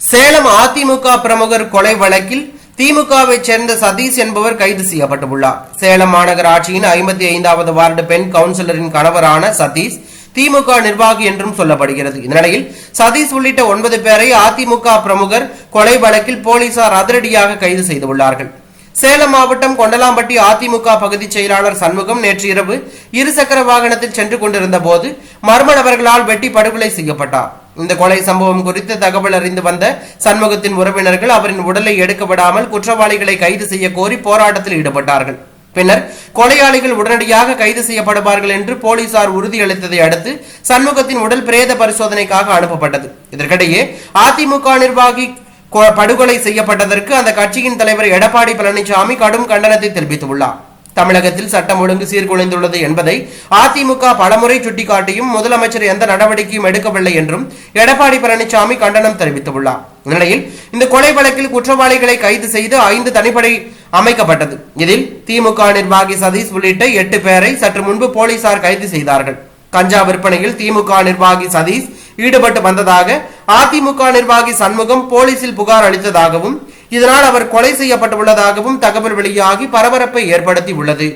சேலம் அதிமுக பிரமுகர் கொலை வழக்கில் திமுகவை சேர்ந்த சதீஷ் என்பவர் கைது செய்யப்பட்டுள்ளார். சேலம் மாநகராட்சியின் ஐம்பத்தி ஐந்தாவது வார்டு பெண் கவுன்சிலரின் கணவரான சதீஷ் திமுக நிர்வாகி என்றும் சொல்லப்படுகிறது. இந்த நிலையில் சதீஷ் உள்ளிட்ட ஒன்பது பேரை அதிமுக பிரமுகர் கொலை வழக்கில் போலீசார் அதிரடியாக கைது செய்துள்ளார்கள். சேலம் மாவட்டம் கொண்டலாம்பட்டி அதிமுக பகுதி செயலாளர் சண்முகம் நேற்று இரவு இருசக்கர வாகனத்தில் சென்று கொண்டிருந்த போது மர்ம நபர்களால் வெட்டி படுகொலை செய்யப்பட்டார். இந்த கொலை சம்பவம் குறித்து தகவல் அறிந்து வந்த சண்முகத்தின் உறவினர்கள் அவரின் உடலை எடுக்கப்படாமல் குற்றவாளிகளை கைது செய்ய கோரி போராட்டத்தில் ஈடுபட்டார்கள். பின்னர் கொலையாளிகள் உடனடியாக கைது செய்யப்படுவார்கள் என்று போலீசார் உறுதியளித்ததை அடுத்து சண்முகத்தின் உடல் பிரேத பரிசோதனைக்காக அனுப்பப்பட்டது. இதற்கிடையே அதிமுக நிர்வாகி கொ- படுகொலை செய்யப்பட்டதற்கு அந்த கட்சியின் தலைவர் எடப்பாடி பழனிசாமி கடும் கண்டனத்தை தெரிவித்துள்ளார். தமிழகத்தில் சட்டம் ஒழுங்கு சீர்குலைந்துள்ளது என்பதை அதிமுக பலமுறை சுட்டிக்காட்டியும் முதலமைச்சர் எந்த நடவடிக்கையும் எடுக்கவில்லை என்றும் எடப்பாடி பழனிசாமி கண்டனம் தெரிவித்துள்ளார். நிலையில் இந்த கொலை வழக்கில் குற்றவாளிகளை கைது செய்து ஐந்து தனிப்படை அமைக்கப்பட்டது. இதில் திமுக நிர்வாகி சதீஷ் உள்ளிட்ட எட்டு பேரை சற்று முன்பு போலீசார் கைது செய்தார்கள். கஞ்சா விற்பனையில் திமுக நிர்வாகி சதீஷ் ஈடுபட்டு வந்ததாக அதிமுக நிர்வாகி சண்முகம் போலீசில் புகார் அளித்ததாகவும் இதனால் அவர் கொலை செய்யப்பட்டுள்ளதாகவும் தகவல் வெளியாகி பரபரப்பை ஏற்படுத்தி உள்ளது